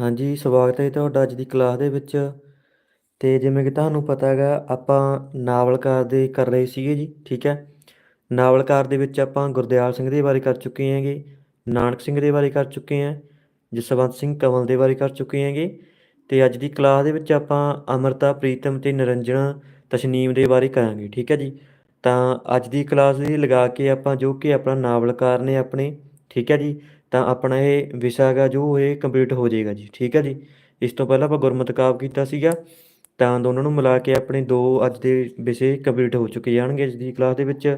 ਹਾਂਜੀ, ਸਵਾਗਤ ਹੈ ਤੁਹਾਡਾ ਅੱਜ ਦੀ ਕਲਾਸ ਦੇ ਵਿੱਚ। ਤੇ ਜਿਵੇਂ ਕਿ ਤੁਹਾਨੂੰ ਪਤਾ ਹੈਗਾ, ਆਪਾਂ ਨਾਵਲਕਾਰ ਦੇ ਕਰ ਰਹੇ ਸੀਗੇ ਜੀ, ਠੀਕ ਹੈ? ਨਾਵਲਕਾਰ ਦੇ ਵਿੱਚ ਆਪਾਂ ਗੁਰਦਿਆਲ ਸਿੰਘ ਦੇ ਬਾਰੇ ਕਰ ਚੁੱਕੇ ਹਾਂਗੇ, ਨਾਨਕ ਸਿੰਘ ਦੇ ਬਾਰੇ ਕਰ ਚੁੱਕੇ ਹਾਂ, ਜਸਵੰਤ ਸਿੰਘ ਕੰਵਲ ਦੇ ਬਾਰੇ ਕਰ ਚੁੱਕੇ ਹਾਂਗੇ। ਤੇ ਅੱਜ ਦੀ ਕਲਾਸ ਦੇ ਵਿੱਚ ਆਪਾਂ ਅਮਰਤਾ, ਪ੍ਰੀਤਮ ਤੇ ਨਿਰੰਜਨ ਤਸ਼ਨੀਮ ਦੇ ਬਾਰੇ ਕਰਾਂਗੇ, ਠੀਕ ਹੈ ਜੀ? ਤਾਂ ਅੱਜ ਦੀ ਕਲਾਸ ਦੀ ਲਗਾ ਕੇ ਆਪਾਂ ਜੋ ਕਿ ਆਪਣਾ ਨਾਵਲਕਾਰ ਨੇ ਆਪਣੇ, ਠੀਕ ਹੈ ਜੀ? ਤਾਂ ਆਪਣਾ ਇਹ ਵਿਸ਼ਾ ਹੈਗਾ ਜੋ ਇਹ ਕੰਪਲੀਟ ਹੋ ਜਾਏਗਾ ਜੀ, ਠੀਕ ਹੈ ਜੀ? ਇਸ ਤੋਂ ਪਹਿਲਾਂ ਆਪਾਂ ਗੁਰਮਤਿ ਕਾਵਿ ਕੀਤਾ ਸੀਗਾ, ਤਾਂ ਦੋਨਾਂ ਨੂੰ ਮਿਲਾ ਕੇ ਆਪਣੇ ਦੋ ਅੱਜ ਦੇ ਵਿਸ਼ੇ ਕੰਪਲੀਟ ਹੋ ਚੁੱਕੇ ਜਾਣਗੇ ਅੱਜ ਦੀ ਕਲਾਸ ਦੇ ਵਿੱਚ।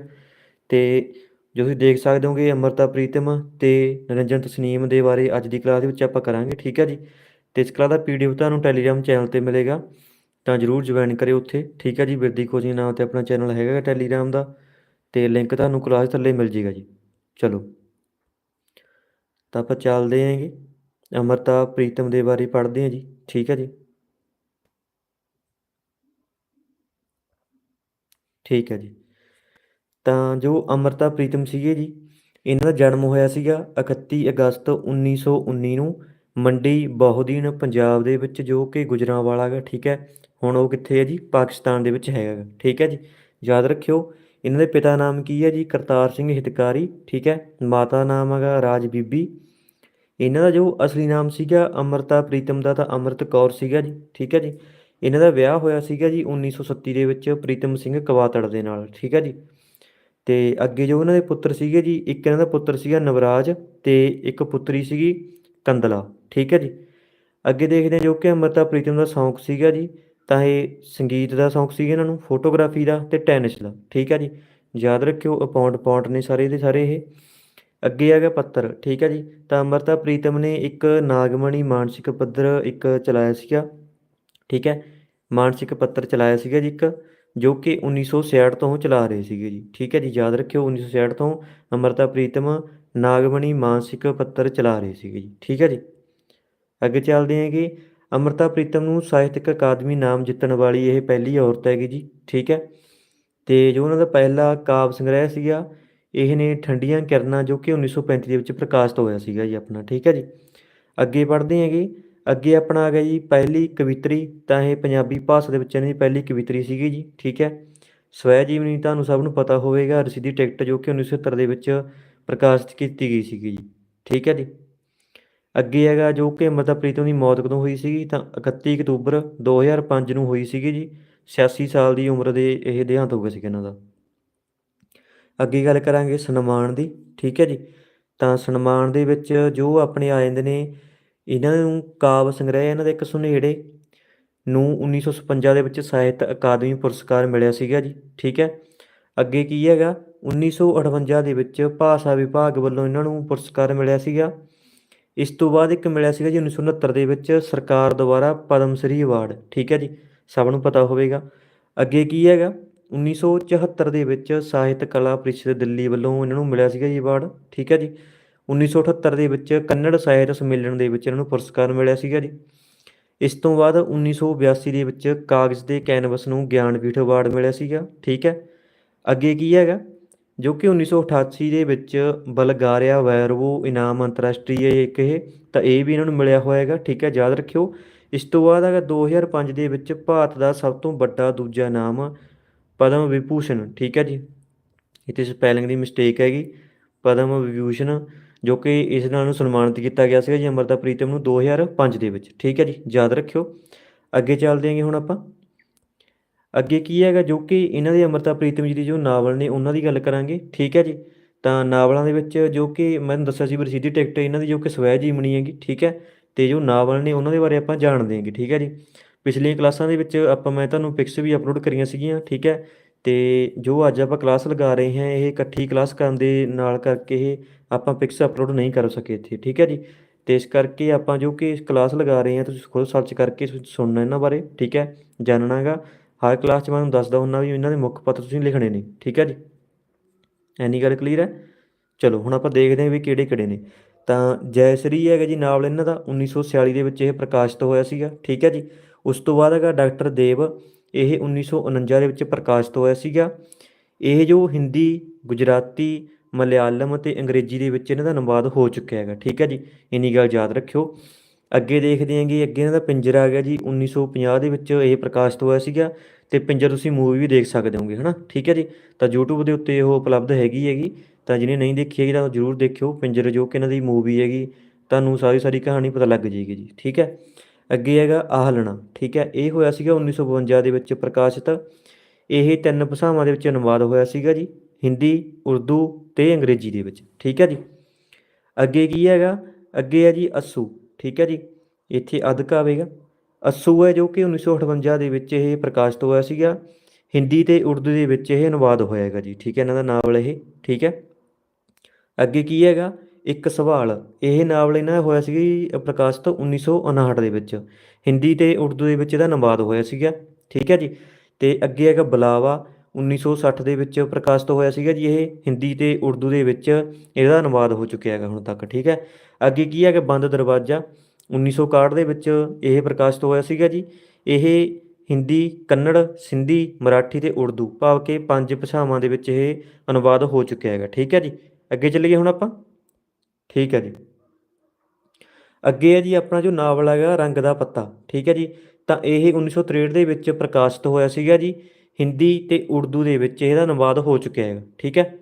ਤੇ ਜੋ ਤੁਸੀਂ ਦੇਖ ਸਕਦੇ ਹੋਗੇ ਅਮਰਤਾ ਪ੍ਰੀਤਮ ਤੇ ਨਿਰੰਜਨ ਤਸਨੀਮ ਦੇ ਬਾਰੇ ਅੱਜ ਦੀ ਕਲਾਸ ਦੇ ਵਿੱਚ ਆਪਾਂ ਕਰਾਂਗੇ, ਠੀਕ ਹੈ ਜੀ? ਤੇ ਇਸ ਕਲਾਸ ਦਾ ਪੀਡੀਐਫ ਤੁਹਾਨੂੰ ਟੈਲੀਗ੍ਰਾਮ ਚੈਨਲ ਤੇ ਮਿਲੇਗਾ, ਤਾਂ ਜਰੂਰ ਜੁਆਇਨ ਕਰਿਓ ਉੱਥੇ, ਠੀਕ ਹੈ ਜੀ? ਬਿਰਦੀ ਕੋਚਿੰਗ ਨਾਮ ਤੇ ਆਪਣਾ ਚੈਨਲ ਹੈਗਾ ਟੈਲੀਗ੍ਰਾਮ ਦਾ, ਤੇ ਲਿੰਕ ਤੁਹਾਨੂੰ ਕਲਾਸ ਥੱਲੇ ਮਿਲ ਜੇਗਾ ਜੀ। ਚਲੋ। ਤਾਂ ਆਪਾਂ ਚੱਲਦੇ ਆਂਗੇ ਅਮਰਤਾ ਪ੍ਰੀਤਮ ਦੇ ਬਾਰੇ ਪੜ੍ਹਦੇ ਹਾਂ ਜੀ। ਠੀਕ ਹੈ ਜੀ? ਠੀਕ ਹੈ ਜੀ। ਤਾਂ ਜੋ ਅਮਰਤਾ ਪ੍ਰੀਤਮ ਸੀਗੇ ਜੀ ਇਹਨਾਂ ਦਾ ਜਨਮ ਹੋਇਆ ਸੀਗਾ 31 ਅਗਸਤ 1919 ਨੂੰ ਮੰਡੀ ਬਹੁਦੀਨ ਪੰਜਾਬ ਦੇ ਵਿੱਚ ਜੋ ਕਿ ਗੁਜਰਾਂਵਾਲਾ ਹੈਗਾ ਠੀਕ ਹੈ? ਹੁਣ ਉਹ ਕਿੱਥੇ ਹੈ ਜੀ? ਪਾਕਿਸਤਾਨ ਦੇ ਵਿੱਚ ਹੈਗਾ ਗਾ, ਠੀਕ ਹੈ ਜੀ? ਯਾਦ ਰੱਖਿਓ ਇਹਨਾਂ ਦੇ ਪਿਤਾ ਨਾਮ ਕੀ ਹੈ ਜੀ? ਕਰਤਾਰ ਸਿੰਘ ਹਿਤਕਾਰੀ, ਠੀਕ ਹੈ? ਮਾਤਾ ਨਾਮ ਹੈਗਾ ਰਾਜ ਬੀਬੀ। ਇਹਨਾਂ ਦਾ ਜੋ ਅਸਲੀ ਨਾਮ ਸੀਗਾ ਅਮਰਤਾ ਪ੍ਰੀਤਮ ਦਾ ਤਾਂ ਅੰਮ੍ਰਿਤ ਕੌਰ ਸੀਗਾ ਜੀ, ਠੀਕ ਹੈ ਜੀ? ਇਹਨਾਂ ਦਾ ਵਿਆਹ ਹੋਇਆ ਸੀਗਾ ਜੀ 1937 ਦੇ ਵਿੱਚ ਪ੍ਰੀਤਮ ਸਿੰਘ ਕਵਾਤੜ ਦੇ ਨਾਲ, ਠੀਕ ਹੈ ਜੀ? ਤੇ ਅੱਗੇ ਜੋ ਉਹਨਾਂ ਦੇ ਪੁੱਤਰ ਸੀਗੇ ਜੀ, ਇੱਕ ਇਹਨਾਂ ਦਾ ਪੁੱਤਰ ਸੀਗਾ ਨਵਰਾਜ ਤੇ ਇੱਕ ਪੁੱਤਰੀ ਸੀਗੀ ਕੰਦਲਾ, ਠੀਕ ਹੈ ਜੀ? ਅੱਗੇ ਦੇਖਦੇ ਹਾਂ ਜੋ ਕਿ ਅਮਰਤਾ ਪ੍ਰੀਤਮ ਦਾ ਸ਼ੌਂਕ ਸੀਗਾ ਜੀ। ਤਾਂ ਇਹ ਸੰਗੀਤ ਦਾ ਸ਼ੌਂਕ ਸੀਗਾ ਇਹਨਾਂ ਨੂੰ, ਫੋਟੋਗ੍ਰਾਫੀ ਦਾ ਤੇ ਟੈਨਿਸ ਦਾ, ਠੀਕ ਹੈ ਜੀ? ਯਾਦ ਰੱਖਿਓ, ਅਪੌਂਟ ਪੌਂਟ ਨੇ ਸਾਰੇ ਦੇ ਸਾਰੇ ਇਹ। ਅੱਗੇ ਆ ਗਿਆ ਪੱਤਰ, ਠੀਕ ਹੈ ਜੀ? ਤਾਂ ਅਮਰਤਾ ਪ੍ਰੀਤਮ ਨੇ ਇੱਕ ਨਾਗਮਣੀ ਮਾਨਸਿਕ ਪੱਧਰ ਇੱਕ ਚਲਾਇਆ ਸੀਗਾ, ਠੀਕ ਹੈ? ਮਾਨਸਿਕ ਪੱਤਰ ਚਲਾਇਆ ਸੀਗਾ ਜੀ ਇੱਕ, ਜੋ ਕਿ 1966 ਤੋਂ ਚਲਾ ਰਹੇ ਸੀਗੇ ਜੀ, ਠੀਕ ਹੈ ਜੀ? ਯਾਦ ਰੱਖਿਓ 1966 ਤੋਂ ਅਮਰਤਾ ਪ੍ਰੀਤਮ ਨਾਗਮਣੀ ਮਾਨਸਿਕ ਪੱਤਰ ਚਲਾ ਰਹੇ ਸੀਗੇ ਜੀ, ਠੀਕ ਹੈ ਜੀ? ਅੱਗੇ ਚੱਲਦੇ ਹਾਂਗੇ। ਅਮਰਤਾ ਪ੍ਰੀਤਮ ਨੂੰ ਸਾਹਿਤਕ ਅਕਾਦਮੀ ਨਾਮ ਜਿੱਤਣ ਵਾਲੀ ਇਹ ਪਹਿਲੀ ਔਰਤ ਹੈਗੀ ਜੀ, ਠੀਕ ਹੈ? ਤੇ ਜੋ ਉਹਨਾਂ ਦਾ ਪਹਿਲਾ ਕਾਵਿ ਸੰਗ੍ਰਹਿ ਸੀਗਾ, ਇਹ ਨੇ ਠੰਡੀਆਂ ਕਿਰਨਾਂ ਜੋ ਕਿ 1935 ਦੇ ਵਿੱਚ ਪ੍ਰਕਾਸ਼ਿਤ ਹੋਇਆ ਸੀਗਾ ਜੀ ਆਪਣਾ, ਠੀਕ ਹੈ ਜੀ? ਅੱਗੇ ਪੜ੍ਹਦੇ ਹੈਗੇ ਅੱਗੇ ਆਪਣਾ ਆ ਗਿਆ ਜੀ ਪਹਿਲੀ ਕਵਿਤਰੀ, ਤਾਂ ਇਹ ਪੰਜਾਬੀ ਭਾਸ਼ਾ ਦੇ ਵਿੱਚ ਇਹਨਾਂ ਦੀ ਪਹਿਲੀ ਕਵਿਤਰੀ ਸੀਗੀ ਜੀ, ਠੀਕ ਹੈ? ਸਵੈ ਜੀਵਨੀ ਤੁਹਾਨੂੰ ਸਭ ਨੂੰ ਪਤਾ ਹੋਵੇਗਾ, ਰਸੀਦੀ ਟਿਕਟ ਜੋ ਕਿ 1970 ਦੇ ਵਿੱਚ ਪ੍ਰਕਾਸ਼ਿਤ ਕੀਤੀ ਗਈ ਸੀਗੀ ਜੀ, ਠੀਕ ਹੈ ਜੀ? ਅੱਗੇ ਹੈਗਾ ਜੋ ਕਿ ਅੰਮ੍ਰਿਤਾ ਪ੍ਰੀਤਮ ਦੀ ਮੌਤ ਕਦੋਂ ਹੋਈ ਸੀਗੀ? ਤਾਂ 31 ਅਕਤੂਬਰ 2005 ਨੂੰ ਹੋਈ ਸੀਗੀ ਜੀ। 86 ਸਾਲ ਦੀ ਉਮਰ ਦੇ ਇਹ ਦੇਹਾਂਤ ਹੋ ਗਿਆ ਸੀ ਇਹਨਾਂ ਦਾ। ਅੱਗੇ ਗੱਲ ਕਰਾਂਗੇ ਸਨਮਾਨ ਦੀ, ਠੀਕ ਹੈ ਜੀ? ਤਾਂ ਸਨਮਾਨ ਦੇ ਵਿੱਚ ਜੋ ਆਪਣੇ ਆ ਜਾਂਦੇ ਨੇ, ਇਹਨਾਂ ਨੂੰ ਕਾਵਿ ਸੰਗ੍ਰਹਿ, ਇਹਨਾਂ ਦੇ ਇੱਕ ਸੁਨੇੜੇ ਨੂੰ 1956 ਦੇ ਵਿੱਚ ਸਾਹਿਤ ਅਕਾਦਮੀ ਪੁਰਸਕਾਰ ਮਿਲਿਆ ਸੀਗਾ ਜੀ, ਠੀਕ ਹੈ? ਅੱਗੇ ਕੀ ਹੈਗਾ? 1958 ਦੇ ਵਿੱਚ ਭਾਸ਼ਾ ਵਿਭਾਗ ਵੱਲੋਂ ਇਹਨਾਂ ਨੂੰ ਪੁਰਸਕਾਰ ਮਿਲਿਆ ਸੀਗਾ। ਇਸ ਤੋਂ ਬਾਅਦ ਇੱਕ ਮਿਲਿਆ ਸੀਗਾ ਜੀ 1969 ਦੇ ਵਿੱਚ ਸਰਕਾਰ ਦੁਆਰਾ ਪਦਮ ਸ਼੍ਰੀ ਅਵਾਰਡ, ਠੀਕ ਹੈ ਜੀ? ਸਭ ਨੂੰ ਪਤਾ ਹੋਵੇਗਾ। ਅੱਗੇ ਕੀ ਹੈਗਾ? 1974 ਦੇ ਵਿੱਚ ਸਾਹਿਤ ਕਲਾ ਪ੍ਰੀਸ਼ਦ ਦਿੱਲੀ ਵੱਲੋਂ ਇਹਨਾਂ ਨੂੰ ਮਿਲਿਆ ਸੀਗਾ ਜੀ ਅਵਾਰਡ, ਠੀਕ ਹੈ ਜੀ? 1978 ਦੇ ਵਿੱਚ ਕੰਨੜ ਸਾਹਿਤ ਸੰਮੇਲਨ ਦੇ ਵਿੱਚ ਇਹਨਾਂ ਨੂੰ ਪੁਰਸਕਾਰ ਮਿਲਿਆ ਸੀਗਾ ਜੀ। ਇਸ ਤੋਂ ਬਾਅਦ 1982 ਦੇ ਵਿੱਚ ਕਾਗਜ਼ ਦੇ ਕੈਨਵਸ ਨੂੰ ਗਿਆਨਪੀਠ ਅਵਾਰਡ ਮਿਲਿਆ ਸੀਗਾ, ਠੀਕ ਹੈ? ਅੱਗੇ ਕੀ ਹੈਗਾ? ਜੋ ਕਿ 1988 ਦੇ ਵਿੱਚ ਬਲਗਾਰੀਆ ਵੈਰਵੋ ਇਨਾਮ ਅੰਤਰਰਾਸ਼ਟਰੀ ਇੱਕ ਇਹ, ਤਾਂ ਇਹ ਵੀ ਇਹਨਾਂ ਨੂੰ ਮਿਲਿਆ ਹੋਇਆ ਹੈਗਾ ਠੀਕ ਹੈ, ਯਾਦ ਰੱਖਿਓ। ਇਸ ਤੋਂ ਬਾਅਦ ਹੈਗਾ 2005 ਦੇ ਵਿੱਚ ਭਾਰਤ ਦਾ ਸਭ ਤੋਂ ਵੱਡਾ ਦੂਜਾ ਨਾਮ ਪਦਮ ਵਿਭੂਸ਼ਣ, ਠੀਕ ਹੈ ਜੀ। ਇੱਥੇ ਸਪੈਲਿੰਗ ਦੀ ਮਿਸਟੇਕ ਹੈਗੀ। ਪਦਮ ਵਿਭੂਸ਼ਣ, ਜੋ ਕਿ ਇਸ ਨਾਲ ਨੂੰ ਸਨਮਾਨਿਤ ਕੀਤਾ ਗਿਆ ਸੀਗਾ ਜੀ ਅਮਰਤਾ ਪ੍ਰੀਤਮ ਨੂੰ 2005 ਦੇ ਵਿੱਚ, ਠੀਕ ਹੈ ਜੀ, ਯਾਦ ਰੱਖਿਓ। ਅੱਗੇ ਚੱਲਦੇ ਹਾਂਗੇ ਹੁਣ ਆਪਾਂ। ਅੱਗੇ ਕੀ ਹੈਗਾ ਜੋ ਕਿ ਇਹਨਾਂ ਦੇ ਅਮਰਤਾ ਪ੍ਰੀਤਮ ਜੀ ਦੀ ਜੋ ਨਾਵਲ ਨੇ ਉਹਨਾਂ ਦੀ ਗੱਲ ਕਰਾਂਗੇ, ਠੀਕ ਹੈ ਜੀ? ਤਾਂ ਨਾਵਲਾਂ ਦੇ ਵਿੱਚ ਜੋ ਕਿ ਮੈਂ ਦੱਸਿਆ ਸੀ ਵੀ ਟਿਕਟ ਇਹਨਾਂ ਦੀ ਜੋ ਕਿ ਸਵੈ ਜੀਵਨੀ ਹੈਗੀ, ਠੀਕ ਹੈ? ਤੇ ਜੋ ਨਾਵਲ ਨੇ ਉਹਨਾਂ ਦੇ ਬਾਰੇ ਆਪਾਂ ਜਾਣਦੇ ਹਾਂਗੇ ਠੀਕ ਹੈ ਜੀ? ਪਿਛਲੀਆਂ ਕਲਾਸਾਂ ਦੇ ਵਿੱਚ ਆਪਾਂ ਮੈਂ ਤੁਹਾਨੂੰ ਪਿਕਸ ਵੀ ਅਪਲੋਡ ਕਰੀਆਂ ਸੀਗੀਆਂ, ਠੀਕ ਹੈ? ਤੇ ਜੋ ਅੱਜ ਆਪਾਂ ਕਲਾਸ ਲਗਾ ਰਹੇ ਹਾਂ, ਇਹ ਇਕੱਠੀ ਕਲਾਸ ਕਰਨ ਦੇ ਨਾਲ ਕਰਕੇ ਇਹ ਆਪਾਂ ਪਿਕਸ ਅਪਲੋਡ ਨਹੀਂ ਕਰ ਸਕੇ ਇੱਥੇ, ਠੀਕ ਹੈ ਜੀ? ਤੇ ਇਸ ਕਰਕੇ ਆਪਾਂ ਜੋ ਕਿ ਕਲਾਸ ਲਗਾ ਰਹੇ ਹਾਂ, ਤੁਸੀਂ ਖੁਦ ਸਰਚ ਕਰਕੇ ਸੁਣਨਾ ਇਹਨਾਂ ਬਾਰੇ, ਠੀਕ ਹੈ? ਜਾਣਨਾ ਹੈਗਾ ਹਰ ਕਲਾਸ 'ਚ ਮੈਂ ਤੁਹਾਨੂੰ ਦੱਸਦਾ ਹੁੰਦਾ ਵੀ ਇਹਨਾਂ ਦੇ ਮੁੱਖ ਪੱਤਰ ਤੁਸੀਂ ਲਿਖਣੇ ਨੇ, ਠੀਕ ਹੈ ਜੀ? ਐਨੀ ਗੱਲ ਕਲੀਅਰ ਹੈ? ਚਲੋ, ਹੁਣ ਆਪਾਂ ਦੇਖਦੇ ਹਾਂ ਵੀ ਕਿਹੜੇ ਕਿਹੜੇ ਨੇ। ਤਾਂ ਜੈਸਰੀ ਹੈਗਾ ਜੀ ਨਾਵਲ ਇਹਨਾਂ ਦਾ 1946 ਦੇ ਵਿੱਚ ਇਹ ਪ੍ਰਕਾਸ਼ਿਤ ਹੋਇਆ ਸੀਗਾ, ਠੀਕ ਹੈ ਜੀ? ਉਸ ਤੋਂ ਬਾਅਦ ਹੈਗਾ ਡਾਕਟਰ ਦੇਵ, ਇਹ 1949 ਦੇ ਵਿੱਚ ਪ੍ਰਕਾਸ਼ਿਤ ਹੋਇਆ ਸੀਗਾ। ਇਹ ਜੋ ਹਿੰਦੀ, ਗੁਜਰਾਤੀ, ਮਲਿਆਲਮ ਅਤੇ ਅੰਗਰੇਜ਼ੀ ਦੇ ਵਿੱਚ ਇਹਨਾਂ ਦਾ ਅਨੁਵਾਦ ਹੋ ਚੁੱਕਿਆ ਹੈਗਾ, ਠੀਕ ਹੈ ਜੀ? ਇੰਨੀ ਗੱਲ ਯਾਦ ਰੱਖਿਓ। ਅੱਗੇ ਦੇਖਦੇ ਹਾਂ ਕਿ ਅੱਗੇ ਇਹਨਾਂ ਦਾ ਪਿੰਜਰ ਆ ਗਿਆ ਜੀ 1950 ਦੇ ਵਿੱਚ ਇਹ ਪ੍ਰਕਾਸ਼ਿਤ ਹੋਇਆ ਸੀਗਾ ਤੇ ਪਿੰਜਰ ਤੁਸੀਂ ਮੂਵੀ ਵੀ ਦੇਖ ਸਕਦੇ ਹੋਗੇ, ਹਨਾ? ਠੀਕ ਹੈ ਜੀ? ਤਾਂ YouTube ਦੇ ਉੱਤੇ ਉਹ ਉਪਲਬਧ ਹੈਗੀ ਹੈਗੀ, ਤਾਂ ਜਿਹਨੇ ਨਹੀਂ ਦੇਖੀ ਹੈਗੀ ਤਾਂ ਜ਼ਰੂਰ ਦੇਖਿਓ ਪਿੰਜਰ ਜੋ ਕਿ ਇਹਨਾਂ ਦੀ ਮੂਵੀ ਹੈਗੀ, ਤੁਹਾਨੂੰ ਸਾਰੀ ਸਾਰੀ ਕਹਾਣੀ ਪਤਾ ਲੱਗ ਜਾਏਗੀ ਜੀ, ਠੀਕ ਹੈ? ਅੱਗੇ ਹੈਗਾ ਆਹਲਣਾ, ਠੀਕ ਹੈ? ਇਹ ਹੋਇਆ ਸੀਗਾ 1952 ਦੇ ਵਿੱਚ ਪ੍ਰਕਾਸ਼ਿਤ। ਇਹ ਤਿੰਨ ਭਾਸ਼ਾਵਾਂ ਦੇ ਵਿੱਚ ਅਨੁਵਾਦ ਹੋਇਆ ਸੀਗਾ ਜੀ, ਹਿੰਦੀ, ਉਰਦੂ ਤੇ ਅੰਗਰੇਜ਼ੀ ਦੇ ਵਿੱਚ, ਠੀਕ ਹੈ ਜੀ? ਅੱਗੇ ਕੀ ਹੈਗਾ? ਅੱਗੇ ਹੈ ਜੀ ਅਸੂ ਠੀਕ ਹੈ ਜੀ? ਇੱਥੇ ਅਦਕ ਆਵੇਗਾ ਅਸੂ ਹੈ ਜੋ ਕਿ 1958 ਦੇ ਵਿੱਚ ਇਹ ਪ੍ਰਕਾਸ਼ਿਤ ਹੋਇਆ ਸੀਗਾ। ਹਿੰਦੀ ਤੇ ਉਰਦੂ ਦੇ ਵਿੱਚ ਇਹ ਅਨੁਵਾਦ ਹੋਇਆ ਹੈਗਾ ਜੀ। ਠੀਕ ਹੈ, ਇਹਨਾਂ ਦਾ ਨਾਵਲ ਇਹ। ਠੀਕ ਹੈ? ਅੱਗੇ ਕੀ ਹੈਗਾ? ਇੱਕ ਸਵਾਲ। ਇਹ ਨਾਵਲ ਇਹਨਾਂ ਦਾ ਹੋਇਆ ਸੀ ਪ੍ਰਕਾਸ਼ਿਤ 1959 ਦੇ ਵਿੱਚ। ਹਿੰਦੀ ਤੇ ਉਰਦੂ ਦੇ ਵਿੱਚ ਇਹਦਾ ਅਨੁਵਾਦ ਹੋਇਆ ਸੀਗਾ। ਠੀਕ ਹੈ ਜੀ? ਤੇ ਅੱਗੇ ਹੈਗਾ ਬੁਲਾਵਾ। 1960 ਦੇ ਵਿੱਚ ਪ੍ਰਕਾਸ਼ਿਤ ਹੋਇਆ ਸੀਗਾ ਜੀ, ਇਹ ਹਿੰਦੀ ਤੇ ਉਰਦੂ ਦੇ ਵਿੱਚ ਇਹਦਾ ਅਨੁਵਾਦ ਹੋ ਚੁੱਕਿਆ ਹੈਗਾ ਹੁਣ ਤੱਕ, ਠੀਕ ਹੈ? ਅੱਗੇ ਕੀ ਹੈਗਾ ਬੰਦ ਦਰਵਾਜ਼ਾ? 1961 ਦੇ ਵਿੱਚ ਇਹ ਪ੍ਰਕਾਸ਼ਿਤ ਹੋਇਆ ਸੀਗਾ ਜੀ, ਇਹ ਹਿੰਦੀ, ਕੰਨੜ, ਸਿੰਧੀ, ਮਰਾਠੀ ਤੇ ਉਰਦੂ ਭਾਵ ਕਿ ਪੰਜ ਭਾਸ਼ਾਵਾਂ ਦੇ ਵਿੱਚ ਇਹ ਅਨੁਵਾਦ ਹੋ ਚੁੱਕਿਆ ਹੈਗਾ, ਠੀਕ ਹੈ ਜੀ? ਅੱਗੇ ਚੱਲੀਏ ਹੁਣ ਆਪਾਂ? ਠੀਕ ਹੈ ਜੀ। ਅੱਗੇ ਹੈ ਜੀ ਆਪਣਾ ਜੋ ਨਾਵਲ ਹੈਗਾ, ਰੰਗ ਦਾ ਪੱਤਾ, ਠੀਕ ਹੈ ਜੀ? ਤਾਂ ਇਹ 1963 ਦੇ ਵਿੱਚ ਪ੍ਰਕਾਸ਼ਿਤ ਹੋਇਆ ਸੀਗਾ ਜੀ ਹਿੰਦੀ ਤੇ ਉਰਦੂ ਦੇ ਵਿੱਚ ਇਹਦਾ ਅਨੁਵਾਦ ਹੋ ਚੁੱਕਿਆ ਹੈਗਾ, ਠੀਕ ਹੈ?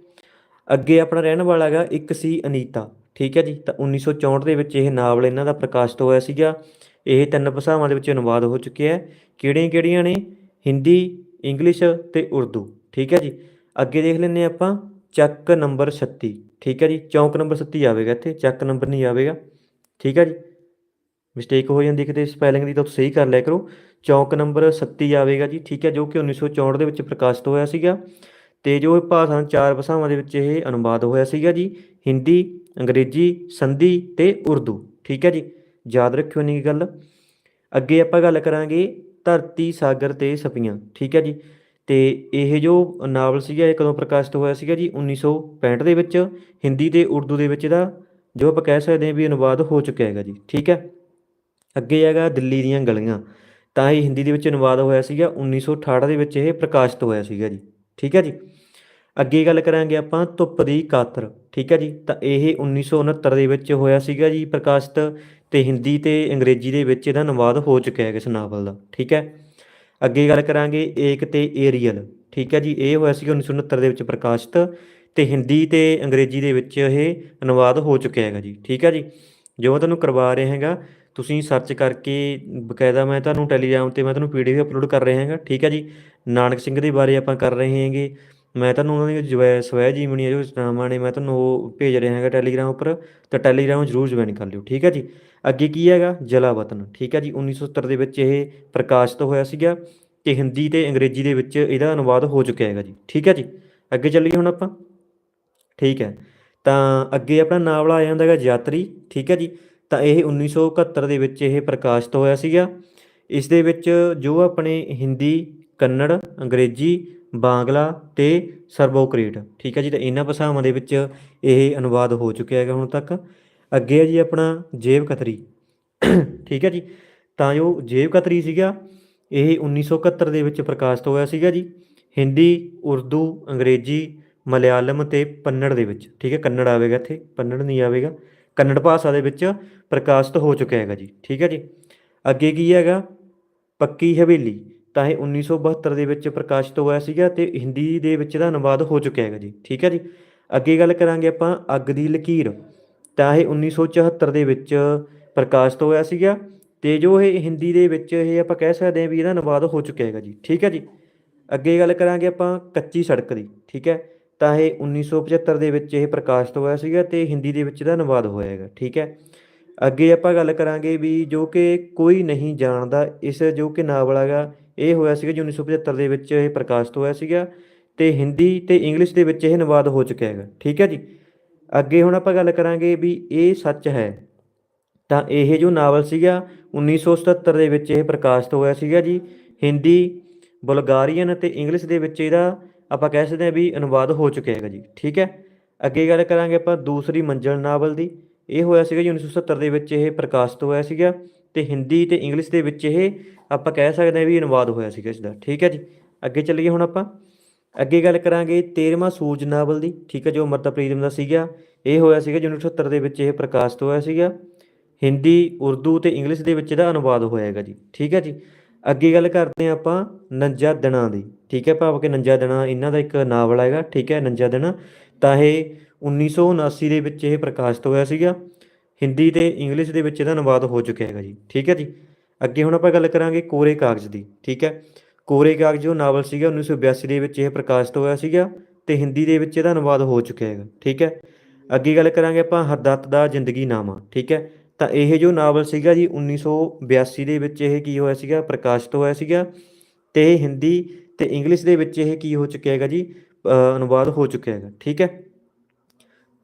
ਅੱਗੇ ਆਪਣਾ ਰਹਿਣ ਵਾਲਾ ਹੈਗਾ ਇੱਕ ਸੀ ਅਨੀਤਾ, ਠੀਕ ਹੈ ਜੀ? ਤਾਂ 1964 ਦੇ ਵਿੱਚ ਇਹ ਨਾਵਲ ਇਹਨਾਂ ਦਾ ਪ੍ਰਕਾਸ਼ਿਤ ਹੋਇਆ ਸੀਗਾ। ਇਹ ਤਿੰਨ ਭਾਸ਼ਾਵਾਂ ਦੇ ਵਿੱਚ ਅਨੁਵਾਦ ਹੋ ਚੁੱਕਿਆ ਹੈ। ਕਿਹੜੀਆਂ ਕਿਹੜੀਆਂ ਨੇ? ਹਿੰਦੀ, ਇੰਗਲਿਸ਼ ਤੇ ਉਰਦੂ, ਠੀਕ ਹੈ ਜੀ? ਅੱਗੇ ਦੇਖ ਲੈਂਦੇ ਆਪਾਂ, ਚੱਕ ਨੰਬਰ 36 ਠੀਕ ਹੈ ਜੀ? ਚੌਂਕ ਨੰਬਰ 37 ਆਵੇਗਾ ਇੱਥੇ, ਚੱਕ ਨੰਬਰ ਨਹੀਂ ਆਵੇਗਾ, ਠੀਕ ਹੈ ਜੀ? ਮਿਸਟੇਕ ਹੋ ਜਾਂਦੀ ਕਿਤੇ ਸਪੈਲਿੰਗ ਦੀ ਤਾਂ ਸਹੀ ਕਰ ਲਿਆ ਕਰੋ। ਚੌਂਕ ਨੰਬਰ 37 ਆਵੇਗਾ ਜੀ, ਠੀਕ ਹੈ, ਜੋ ਕਿ 1964 ਦੇ ਵਿੱਚ ਪ੍ਰਕਾਸ਼ਿਤ ਹੋਇਆ ਸੀਗਾ ਤੇ ਜੋ ਇਹ ਭਾਸ਼ਾ ਚਾਰ ਭਾਸ਼ਾਵਾਂ ਦੇ ਵਿੱਚ ਇਹ ਅਨੁਵਾਦ ਹੋਇਆ ਸੀਗਾ ਜੀ, ਹਿੰਦੀ, ਅੰਗਰੇਜ਼ੀ, ਸੰਧੀ ਤੇ ਉਰਦੂ, ਠੀਕ ਹੈ ਜੀ, ਯਾਦ ਰੱਖਿਓ ਨਹੀਂ ਗੱਲ। ਅੱਗੇ ਆਪਾਂ ਗੱਲ ਕਰਾਂਗੇ ਧਰਤੀ, ਸਾਗਰ ਤੇ ਸਪੀਆਂ ਠੀਕ ਹੈ ਜੀ, ਤੇ ਇਹ ਜੋ ਨਾਵਲ ਸੀਗਾ ਇਹ ਕਦੋਂ ਪ੍ਰਕਾਸ਼ਿਤ ਹੋਇਆ ਸੀਗਾ ਜੀ 1965 ਦੇ ਵਿੱਚ, ਹਿੰਦੀ ਤੇ ਉਰਦੂ ਦੇ ਵਿੱਚ ਇਹਦਾ ਜੋ ਆਪਾਂ ਕਹਿ ਸਕਦੇ ਹਾਂ ਵੀ ਅਨੁਵਾਦ ਹੋ ਚੁੱਕਿਆ ਹੈਗਾ ਜੀ, ਠੀਕ ਹੈ। ਅੱਗੇ ਹੈਗਾ ਦਿੱਲੀ ਦੀਆਂ ਗਲੀਆਂ ਤਾਂ ਇਹ ਹਿੰਦੀ ਦੇ ਵਿੱਚ ਅਨੁਵਾਦ ਹੋਇਆ ਸੀਗਾ 1968 ਦੇ ਵਿੱਚ ਇਹ ਪ੍ਰਕਾਸ਼ਿਤ ਹੋਇਆ ਸੀਗਾ ਜੀ। ਠੀਕ ਹੈ ਜੀ? ਅੱਗੇ ਗੱਲ ਕਰਾਂਗੇ ਆਪਾਂ ਧੁੱਪ ਦੀ ਕਾਤਰ, ਠੀਕ ਹੈ ਜੀ? ਤਾਂ ਇਹ 1969 ਦੇ ਵਿੱਚ ਹੋਇਆ ਸੀਗਾ ਜੀ ਪ੍ਰਕਾਸ਼ਿਤ ਤੇ ਹਿੰਦੀ ਤੇ ਅੰਗਰੇਜ਼ੀ ਦੇ ਵਿੱਚ ਇਹਦਾ ਅਨੁਵਾਦ ਹੋ ਚੁੱਕਿਆ ਹੈ ਇਸ ਨਾਵਲ ਦਾ, ਠੀਕ ਹੈ? ਅੱਗੇ ਗੱਲ ਕਰਾਂਗੇ ਏਕ ਤੇ ਏਰੀਅਲ, ਠੀਕ ਹੈ ਜੀ? ਇਹ ਹੋਇਆ ਸੀਗਾ 1969 ਦੇ ਵਿੱਚ ਪ੍ਰਕਾਸ਼ਿਤ ਤੇ ਹਿੰਦੀ ਤੇ ਅੰਗਰੇਜ਼ੀ ਦੇ ਵਿੱਚ ਇਹ ਅਨੁਵਾਦ ਹੋ ਚੁੱਕਿਆ ਹੈਗਾ ਜੀ, ਠੀਕ ਹੈ ਜੀ? ਜੋ ਮੈਂ ਤੁਹਾਨੂੰ ਕਰਵਾ ਰਿਹਾ ਹੈਗਾ ਤੁਸੀਂ ਸਰਚ ਕਰਕੇ ਬਕਾਇਦਾ ਮੈਂ ਤੁਹਾਨੂੰ ਟੈਲੀਗ੍ਰਾਮ ਤੇ ਮੈਂ ਤੁਹਾਨੂੰ ਪੀਡੀਐਫ ਅਪਲੋਡ ਕਰ ਰਿਹਾ ਹੈਗਾ, ਠੀਕ ਹੈ ਜੀ? ਨਾਨਕ ਸਿੰਘ ਦੇ ਬਾਰੇ ਆਪਾਂ ਕਰ ਰਹੇ ਹਾਂਗੇ। ਮੈਂ ਤੁਹਾਨੂੰ ਉਹਨਾਂ ਦੀ ਜਵੈ, ਸਵੈ ਜੀਵਨੀ ਜੋ ਰਚਨਾਵਾਂ ਨੇ, ਮੈਂ ਤੁਹਾਨੂੰ ਉਹ ਭੇਜ ਰਿਹਾ ਹੈਗਾ ਟੈਲੀਗ੍ਰਾਮ ਉੱਪਰ, ਤਾਂ ਟੈਲੀਗ੍ਰਾਮ ਜ਼ਰੂਰ ਜੁਆਇਨ ਕਰ ਲਿਓ, ਠੀਕ ਹੈ ਜੀ? ਅੱਗੇ ਕੀ ਹੈਗਾ? ਜਲਾਵਤਨ ਠੀਕ ਹੈ ਜੀ? 1970 ਦੇ ਵਿੱਚ ਇਹ ਪ੍ਰਕਾਸ਼ਿਤ ਹੋਇਆ ਸੀਗਾ ਤੇ ਹਿੰਦੀ ਤੇ ਅੰਗਰੇਜ਼ੀ ਦੇ ਵਿੱਚ ਇਹਦਾ ਅਨੁਵਾਦ ਹੋ ਚੁੱਕਿਆ ਹੈਗਾ ਜੀ, ਠੀਕ ਹੈ ਜੀ? ਅੱਗੇ ਚੱਲੀਏ ਹੁਣ ਆਪਾਂ, ਠੀਕ ਹੈ। ਤਾਂ ਅੱਗੇ ਆਪਣਾ ਨਾਵਲ ਆ ਜਾਂਦਾ ਹੈਗਾ ਯਾਤਰੀ, ਠੀਕ ਹੈ ਜੀ? ਤਾਂ ਇਹ 1971 ਦੇ ਵਿੱਚ ਇਹ ਪ੍ਰਕਾਸ਼ਿਤ ਹੋਇਆ ਸੀਗਾ। ਇਸ ਦੇ ਵਿੱਚ ਜੋ ਆਪਣੇ ਹਿੰਦੀ, ਕੰਨੜ, ਅੰਗਰੇਜ਼ੀ, ਬਾਂਗਲਾ ਤੇ ਸਰਬੋਕ੍ਰੀਟ ਠੀਕ ਹੈ ਜੀ, ਤਾਂ ਇਹਨਾਂ ਭਾਸ਼ਾਵਾਂ ਦੇ ਵਿੱਚ ਇਹ ਅਨੁਵਾਦ ਹੋ ਚੁੱਕਿਆ ਹੈਗਾ ਹੁਣ ਤੱਕ। ਅੱਗੇ ਹੈ ਜੀ ਆਪਣਾ ਜੇਬ ਕਤਰੀ, ਠੀਕ ਹੈ ਜੀ, ਤਾਂ ਜੋ ਜੇਬ ਕਤਰੀ ਸੀਗਾ, ਇਹ 1971 ਦੇ ਵਿੱਚ ਪ੍ਰਕਾਸ਼ਿਤ ਹੋਇਆ ਸੀਗਾ ਜੀ, ਹਿੰਦੀ, ਉਰਦੂ, ਅੰਗਰੇਜ਼ੀ, ਮਲਿਆਲਮ ਤੇ ਪੰਨੜ ਦੇ ਵਿੱਚ, ਠੀਕ ਹੈ, ਕੰਨੜ ਆਵੇਗਾ ਇੱਥੇ, ਪੰਨੜ ਨਹੀਂ ਆਵੇਗਾ। ਕੰਨੜ ਭਾਸ਼ਾ ਦੇ ਵਿੱਚ ਪ੍ਰਕਾਸ਼ਿਤ ਹੋ ਚੁੱਕਿਆ ਹੈਗਾ ਜੀ, ਠੀਕ ਹੈ ਜੀ। ਅੱਗੇ ਕੀ ਹੈਗਾ? ਪੱਕੀ ਹਵੇਲੀ, ਤਾਂ ਇਹ 1972 ਦੇ ਵਿੱਚ ਪ੍ਰਕਾਸ਼ਿਤ ਹੋਇਆ ਸੀਗਾ ਤੇ ਹਿੰਦੀ ਦੇ ਵਿੱਚ ਦਾ ਅਨੁਵਾਦ ਹੋ ਚੁੱਕਿਆ ਹੈਗਾ ਜੀ, ਠੀਕ ਹੈ ਜੀ। ਅੱਗੇ ਗੱਲ ਕਰਾਂਗੇ ਆਪਾਂ ਅੱਗ ਦੀ ਲਕੀਰ, ਤਾਂ ਇਹ 1974 ਦੇ ਵਿੱਚ ਪ੍ਰਕਾਸ਼ਿਤ ਹੋਇਆ ਸੀਗਾ ਤੇ ਜੋ ਇਹ ਹਿੰਦੀ ਦੇ ਵਿੱਚ ਇਹ ਆਪਾਂ ਕਹਿ ਸਕਦੇ ਹਾਂ ਵੀ ਇਹਦਾ ਅਨੁਵਾਦ ਹੋ ਚੁੱਕਿਆ ਹੈਗਾ ਜੀ, ਠੀਕ ਹੈ ਜੀ। ਅੱਗੇ ਗੱਲ ਕਰਾਂਗੇ ਆਪਾਂ ਕੱਚੀ ਸੜਕ ਦੀ, ਠੀਕ ਹੈ। ਤਾਂ ਇਹ 1975 ਦੇ ਵਿੱਚ ਇਹ ਪ੍ਰਕਾਸ਼ਿਤ ਹੋਇਆ ਸੀਗਾ ਤੇ ਹਿੰਦੀ ਦੇ ਵਿੱਚ ਇਹਦਾ ਅਨੁਵਾਦ ਹੋਇਆ ਹੈਗਾ, ਠੀਕ ਹੈ? ਅੱਗੇ ਆਪਾਂ ਗੱਲ ਕਰਾਂਗੇ ਵੀ ਜੋ ਕਿ ਕੋਈ ਨਹੀਂ ਜਾਣਦਾ ਇਸ ਜੋ ਕਿ ਨਾਵਲ ਹੈਗਾ, ਇਹ ਹੋਇਆ ਸੀਗਾ ਜੀ 1975 ਦੇ ਵਿੱਚ ਇਹ ਪ੍ਰਕਾਸ਼ਿਤ ਹੋਇਆ ਸੀਗਾ ਤੇ ਹਿੰਦੀ ਤੇ ਇੰਗਲਿਸ਼ ਦੇ ਵਿੱਚ ਇਹ ਅਨੁਵਾਦ ਹੋ ਚੁੱਕਿਆ ਹੈਗਾ, ਠੀਕ ਹੈ ਜੀ? ਅੱਗੇ ਹੁਣ ਆਪਾਂ ਗੱਲ ਕਰਾਂਗੇ ਵੀ ਇਹ ਸੱਚ ਹੈ, ਤਾਂ ਇਹ ਜੋ ਨਾਵਲ ਸੀਗਾ 1977 ਦੇ ਵਿੱਚ ਇਹ ਪ੍ਰਕਾਸ਼ਿਤ ਹੋਇਆ ਸੀਗਾ ਜੀ, ਹਿੰਦੀ, ਬੁਲਗਾਰੀਅਨ ਅਤੇ ਇੰਗਲਿਸ਼ ਦੇ ਵਿੱਚ ਇਹਦਾ ਆਪਾਂ ਕਹਿ ਸਕਦੇ ਹਾਂ ਵੀ ਅਨੁਵਾਦ ਹੋ ਚੁੱਕਿਆ ਹੈਗਾ ਜੀ, ਠੀਕ ਹੈ? ਅੱਗੇ ਗੱਲ ਕਰਾਂਗੇ ਆਪਾਂ ਦੂਸਰੀ ਮੰਜ਼ਲ ਨਾਵਲ ਦੀ। ਇਹ ਹੋਇਆ ਸੀਗਾ ਜੀ 1970 ਦੇ ਵਿੱਚ ਇਹ ਪ੍ਰਕਾਸ਼ਿਤ ਹੋਇਆ ਸੀਗਾ ਤੇ ਹਿੰਦੀ ਤੇ ਇੰਗਲਿਸ਼ ਦੇ ਵਿੱਚ ਇਹ ਆਪਾਂ ਕਹਿ ਸਕਦੇ ਹਾਂ ਵੀ ਅਨੁਵਾਦ ਹੋਇਆ ਸੀਗਾ ਇਸ ਦਾ ਠੀਕ ਹੈ ਜੀ? ਅੱਗੇ ਚੱਲੀਏ ਹੁਣ ਆਪਾਂ। ਅੱਗੇ ਗੱਲ ਕਰਾਂਗੇ 13ਵਾਂ ਸੂਰਜ ਨਾਵਲ ਦੀ, ਠੀਕ ਹੈ, ਜੋ ਅਮਰਤਾ ਪ੍ਰੀਤਮ ਦਾ ਸੀਗਾ। ਇਹ ਹੋਇਆ ਸੀਗਾ ਜੀ 1978 ਦੇ ਵਿੱਚ ਇਹ ਪ੍ਰਕਾਸ਼ਿਤ ਹੋਇਆ ਸੀਗਾ। ਹਿੰਦੀ, ਉਰਦੂ ਤੇ ਇੰਗਲਿਸ਼ ਦੇ ਵਿੱਚ ਇਹਦਾ ਅਨੁਵਾਦ ਹੋਇਆ ਹੈਗਾ ਜੀ, ਠੀਕ ਹੈ ਜੀ? ਅੱਗੇ ਗੱਲ ਕਰਦੇ ਹਾਂ ਆਪਾਂ ਨੰਜਾ ਦਿਨਾਂ ਦੀ। ਠੀਕ ਹੈ ਭਾਵ ਕਿ ਨੰਜਾ ਦਿਨਾਂ ਇਹਨਾਂ ਦਾ ਇੱਕ ਨਾਵਲ ਹੈਗਾ, ਠੀਕ ਹੈ ਨੰਜਾ ਦਿਨਾਂ ਤਾਂ ਇਹ 1979 ਦੇ ਵਿੱਚ ਇਹ ਪ੍ਰਕਾਸ਼ਿਤ ਹੋਇਆ ਸੀਗਾ। ਹਿੰਦੀ ਤੇ ਇੰਗਲਿਸ਼ ਦੇ ਵਿੱਚ ਇਹਦਾ ਅਨੁਵਾਦ ਹੋ ਚੁੱਕਿਆ ਹੈਗਾ ਜੀ, ਠੀਕ ਹੈ ਜੀ। ਅੱਗੇ ਹੁਣ ਆਪਾਂ ਗੱਲ ਕਰਾਂਗੇ ਕੋਰੇ ਕਾਗਜ਼ ਦੀ, ਠੀਕ ਹੈ। ਕੋਰੇ ਕਾਗਜ਼ ਜੋ ਨਾਵਲ ਸੀਗਾ 1982 ਦੇ ਵਿੱਚ ਇਹ ਪ੍ਰਕਾਸ਼ਿਤ ਹੋਇਆ ਸੀਗਾ ਤੇ ਹਿੰਦੀ ਦੇ ਵਿੱਚ ਇਹਦਾ ਅਨੁਵਾਦ ਹੋ ਚੁੱਕਿਆ ਹੈਗਾ, ਠੀਕ ਹੈ। ਅੱਗੇ ਗੱਲ ਕਰਾਂਗੇ ਆਪਾਂ ਹਰਦੱਤ ਦਾ ਜ਼ਿੰਦਗੀ ਨਾਮਾ ਠੀਕ ਹੈ। ਤਾਂ ਇਹ ਜੋ ਨਾਵਲ ਸੀਗਾ ਜੀ 1982 ਦੇ ਵਿੱਚ ਇਹ ਕੀ ਹੋਇਆ ਸੀਗਾ, ਪ੍ਰਕਾਸ਼ਿਤ ਹੋਇਆ ਸੀਗਾ ਤੇ ਹਿੰਦੀ ਤੇ ਇੰਗਲਿਸ਼ ਦੇ ਵਿੱਚ ਇਹ ਕੀ ਹੋ ਚੁੱਕਿਆ ਹੈਗਾ ਜੀ? ਅਨੁਵਾਦ ਹੋ ਚੁੱਕਿਆ ਹੈਗਾ, ਠੀਕ ਹੈ?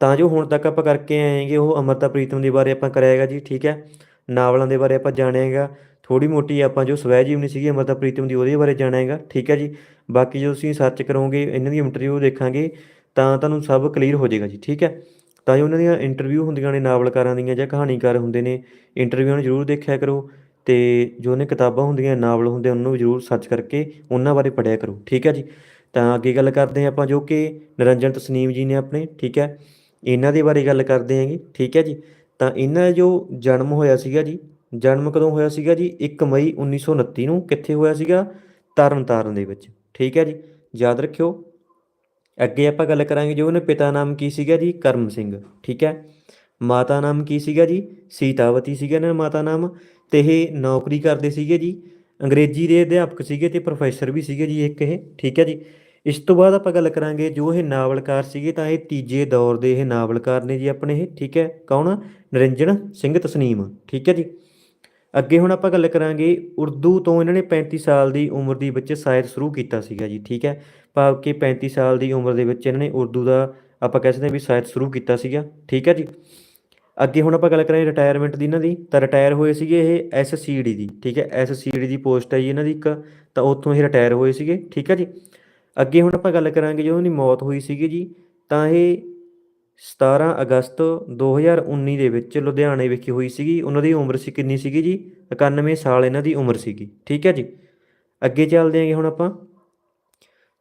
ਤਾਂ ਜੋ ਹੁਣ ਤੱਕ ਆਪਾਂ ਕਰਕੇ ਆਏਗੇ ਉਹ ਅਮਰਤਾ ਪ੍ਰੀਤਮ ਦੇ ਬਾਰੇ ਆਪਾਂ ਕਰਿਆ ਹੈਗਾ ਜੀ, ਠੀਕ ਹੈ? ਨਾਵਲਾਂ ਦੇ ਬਾਰੇ ਆਪਾਂ ਜਾਣਿਆਗਾ ਹੈਗਾ। ਥੋੜੀ ਮੋਟੀ ਆਪਾਂ ਜੋ ਸਵੈ ਜੀਵਨੀ ਸੀਗੀ, ਅਮਰਤਾ ਪ੍ਰੀਤਮ ਦੀ, ਉਹਦੇ ਬਾਰੇ ਜਾਣਿਆ ਠੀਕ ਹੈ ਜੀ? ਬਾਕੀ ਜੋ ਤੁਸੀਂ ਸਰਚ ਕਰੋਗੇ, ਇਹਨਾਂ ਦੀ ਇੰਟਰਵਿਊ ਦੇਖਾਂਗੇ, ਤਾਂ ਤੁਹਾਨੂੰ ਸਭ ਕਲੀਅਰ ਹੋ ਜਾਏਗਾ ਜੀ, ਠੀਕ ਹੈ? ਤਾਂ ਜੋ ਉਹਨਾਂ ਦੀਆਂ ਇੰਟਰਵਿਊ ਹੁੰਦੀਆਂ ਨੇ, ਨਾਵਲਕਾਰਾਂ ਦੀਆਂ ਜਾਂ ਕਹਾਣੀਕਾਰ ਹੁੰਦੇ ਨੇ ਇੰਟਰਵਿਊ ਨੂੰ ਜ਼ਰੂਰ ਦੇਖਿਆ ਕਰੋ। ਅਤੇ ਜੋ ਉਹਨੇ ਕਿਤਾਬਾਂ ਹੁੰਦੀਆਂ, ਨਾਵਲ ਹੁੰਦੇ, ਉਹਨਾਂ ਨੂੰ ਜ਼ਰੂਰ ਸਰਚ ਕਰਕੇ ਉਹਨਾਂ ਬਾਰੇ ਪੜ੍ਹਿਆ ਕਰੋ, ਠੀਕ ਹੈ ਜੀ? ਤਾਂ ਅੱਗੇ ਗੱਲ ਕਰਦੇ ਹਾਂ ਆਪਾਂ ਜੋ ਕਿ ਨਿਰੰਜਨ ਤਸਨੀਮ ਜੀ ਨੇ ਆਪਣੇ, ਠੀਕ ਹੈ? ਇਹਨਾਂ ਦੇ ਬਾਰੇ ਗੱਲ ਕਰਦੇ ਹਾਂਗੇ, ਠੀਕ ਹੈ ਜੀ? ਤਾਂ ਇਹਨਾਂ ਦਾ ਜੋ ਜਨਮ ਹੋਇਆ ਸੀਗਾ ਜੀ, ਜਨਮ ਕਦੋਂ ਹੋਇਆ ਸੀਗਾ ਜੀ? 1 ਮਈ 1929 ਨੂੰ, ਕਿੱਥੇ ਹੋਇਆ ਸੀਗਾ? ਤਰਨ ਤਾਰਨ ਦੇ ਵਿੱਚ, ਠੀਕ ਹੈ ਜੀ? ਯਾਦ ਰੱਖਿਓ, ਅੱਗੇ ਆਪਾਂ ਗੱਲ ਕਰਾਂਗੇ ਜੋ ਉਹਨੇ ਪਿਤਾ ਨਾਮ ਕੀ ਸੀਗਾ ਜੀ? ਕਰਮ ਸਿੰਘ, ਠੀਕ ਹੈ? ਮਾਤਾ ਨਾਮ ਕੀ ਸੀਗਾ ਜੀ? ਸੀਤਾਵਤੀ ਸੀਗਾ ਇਹਨਾਂ ਦਾ ਮਾਤਾ ਨਾਮ। ਤੇ ਇਹ ਨੌਕਰੀ ਕਰਦੇ ਸੀਗੇ ਜੀ, ਅੰਗਰੇਜ਼ੀ ਦੇ ਅਧਿਆਪਕ ਸੀਗੇ ਤੇ ਪ੍ਰੋਫੈਸਰ ਵੀ ਸੀਗੇ ਜੀ ਇੱਕ ਇਹ, ਠੀਕ ਹੈ ਜੀ। ਇਸ ਤੋਂ ਬਾਅਦ ਆਪਾਂ ਗੱਲ ਕਰਾਂਗੇ ਜੋ ਇਹ ਨਾਵਲਕਾਰ ਸੀਗੇ ਤਾਂ ਇਹ ਤੀਜੇ ਦੌਰ ਦੇ ਇਹ ਨਾਵਲਕਾਰ ਨੇ ਜੀ ਆਪਣੇ ਇਹ, ਠੀਕ ਹੈ। ਕੌਣ? ਨਿਰੰਜਨ ਸਿੰਘ ਤਸਨੀਮ, ਠੀਕ ਹੈ ਜੀ। ਅੱਗੇ ਹੁਣ ਆਪਾਂ ਗੱਲ ਕਰਾਂਗੇ ਉਰਦੂ ਤੋਂ ਇਹਨਾਂ ਨੇ 35 ਸਾਲ ਦੀ ਉਮਰ ਦੇ ਵਿੱਚ ਸ਼ਾਇਦ ਸ਼ੁਰੂ ਕੀਤਾ ਸੀਗਾ ਜੀ, ਠੀਕ ਹੈ। ਭਾਵ ਕਿ 35 ਸਾਲ ਦੀ ਉਮਰ ਦੇ ਵਿੱਚ ਇਹਨਾਂ ਨੇ ਉਰਦੂ ਦਾ ਆਪਾਂ ਕਹਿ ਸਕਦੇ ਹਾਂ ਵੀ ਸਾਹਿਤ ਸ਼ੁਰੂ ਕੀਤਾ ਸੀਗਾ, ਠੀਕ ਹੈ ਜੀ। ਅੱਗੇ ਹੁਣ ਆਪਾਂ ਗੱਲ ਕਰਾਂਗੇ ਰਿਟਾਇਰਮੈਂਟ ਦੀ ਇਹਨਾਂ ਦੀ, ਤਾਂ ਰਿਟਾਇਰ ਹੋਏ ਸੀਗੇ ਇਹ ਐਸਸੀਡੀ ਦੀ, ਠੀਕ ਹੈ ਐਸਸੀਡੀ ਦੀ ਪੋਸਟ ਹੈ ਜੀ ਇਹਨਾਂ ਦੀ ਇੱਕ, ਤਾਂ ਉੱਥੋਂ ਇਹ ਰਿਟਾਇਰ ਹੋਏ ਸੀਗੇ, ਠੀਕ ਹੈ ਜੀ। ਅੱਗੇ ਹੁਣ ਆਪਾਂ ਗੱਲ ਕਰਾਂਗੇ ਜਦੋਂ ਉਹਨਾਂ ਦੀ ਮੌਤ ਹੋਈ ਸੀਗੀ ਜੀ, ਤਾਂ ਇਹ 17 ਅਗਸਤ 2019 ਦੇ ਵਿੱਚ ਲੁਧਿਆਣੇ ਵਿਖੇ ਹੋਈ ਸੀਗੀ, ਉਹਨਾਂ ਦੀ ਉਮਰ ਸੀ ਕਿੰਨੀ ਸੀਗੀ ਜੀ? 91 ਸਾਲ ਇਹਨਾਂ ਦੀ ਉਮਰ ਸੀਗੀ, ਠੀਕ ਹੈ ਜੀ। ਅੱਗੇ ਚੱਲਦੇ ਹਾਂਗੇ ਹੁਣ ਆਪਾਂ,